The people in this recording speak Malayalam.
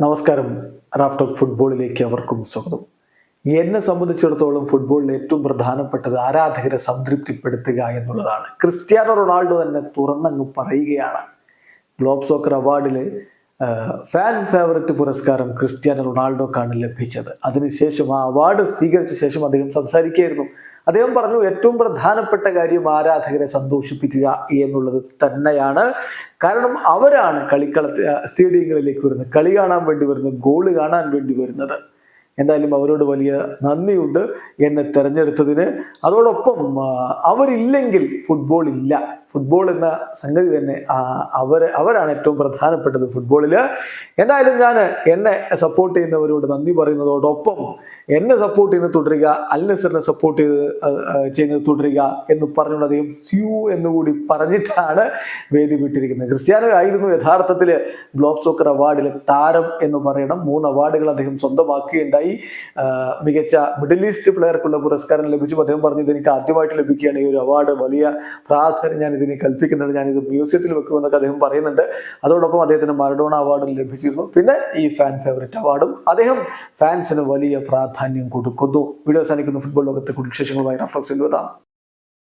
നമസ്കാരം. റാഫ്റ്റോക്ക് ഫുട്ബോളിലേക്ക് അവർക്കും സ്വാഗതം. എന്നെ സംബന്ധിച്ചിടത്തോളം ഫുട്ബോളിൽ ഏറ്റവും പ്രധാനപ്പെട്ടത് ആരാധകരെ സംതൃപ്തിപ്പെടുത്തുക എന്നുള്ളതാണ്. ക്രിസ്ത്യാനോ റൊണാൾഡോ തന്നെ തുറന്നങ്ങ് പറയുകയാണ്. ഗ്ലോബ് സോക്കർ അവാർഡിൽ ഫാൻ ഫേവററ്റ് പുരസ്കാരം ക്രിസ്ത്യാനോ റൊണാൾഡോക്കാണ് ലഭിച്ചത്. അതിനുശേഷം ആ അവാർഡ് സ്വീകരിച്ച ശേഷം അദ്ദേഹം സംസാരിക്കുകയായിരുന്നു. അദ്ദേഹം പറഞ്ഞു ഏറ്റവും പ്രധാനപ്പെട്ട കാര്യം ആരാധകരെ സന്തോഷിപ്പിക്കുക എന്നുള്ളത് തന്നെയാണ്. കാരണം അവരാണ് കളിക്കള സ്റ്റേഡിയങ്ങളിലേക്ക് വരുന്നത്. കളി കാണാൻ വേണ്ടി വരുന്നത് ഗോൾ കാണാൻ വേണ്ടി വരുന്നത്. എന്തായാലും അവരോട് വലിയ നന്ദിയുണ്ട് എന്നെ തിരഞ്ഞെടുത്തതിന്. അതോടൊപ്പം അവരില്ലെങ്കിൽ ഫുട്ബോൾ ഇല്ല. ഫുട്ബോൾ എന്ന സംഗതി തന്നെ അവർ അവരാണ് ഏറ്റവും പ്രധാനപ്പെട്ടത് ഫുട്ബോളിൽ എന്തായാലും ഞാൻ എന്നെ സപ്പോർട്ട് ചെയ്യുന്നവരോട് നന്ദി പറയുന്നതോടൊപ്പം എന്നെ സപ്പോർട്ട് ചെയ്യുന്നത് തുടരുക അൽ നസറിനെ സപ്പോർട്ട് ചെയ്ത് ചെയ്യുന്നത് തുടരുക എന്ന് പറഞ്ഞുകൊണ്ട് അദ്ദേഹം സ്യൂ എന്നുകൂടി പറഞ്ഞിട്ടാണ് വേദി വിട്ടിരിക്കുന്നത്. ക്രിസ്ത്യാനോ ആയിരുന്നു യഥാർത്ഥത്തിൽ ഗ്ലോബ് സോക്കർ അവാർഡിലെ താരം എന്ന് പറയണം. മൂന്ന് അവാർഡുകൾ അദ്ദേഹം സ്വന്തമാക്കുകയുണ്ടായി. മികച്ച മിഡിൽ ഈസ്റ്റ് പ്ലെയർക്കുള്ള പുരസ്കാരം ലഭിച്ചു. അദ്ദേഹം പറഞ്ഞു ഇത് എനിക്ക് ആദ്യമായിട്ട് ലഭിക്കുകയാണ്. ഈ ഒരു അവാർഡ് വലിയ പ്രാധാന്യം ഞാൻ ഇതിനെ കൽപ്പിക്കുന്നുണ്ട്. ഞാനിത് മ്യൂസിയത്തിൽ വെക്കുമെന്നൊക്കെ അദ്ദേഹം പറയുന്നുണ്ട്. അതോടൊപ്പം അദ്ദേഹത്തിന് മറഡോണ അവാർഡും ലഭിച്ചിരുന്നു. പിന്നെ ഈ ഫാൻ ഫേവറേറ്റ് അവാർഡും അദ്ദേഹം ഫാൻസിന് വലിയ പ്രാധാന്യം കൊടുക്കുന്നു. വീഡിയോ അവസാനിക്കുന്നു. ഫുട്ബോൾ ലോകത്തെ കൂടുതൽ വിശേഷങ്ങളുമായി റഫ്ലോക്സിൽ വരാം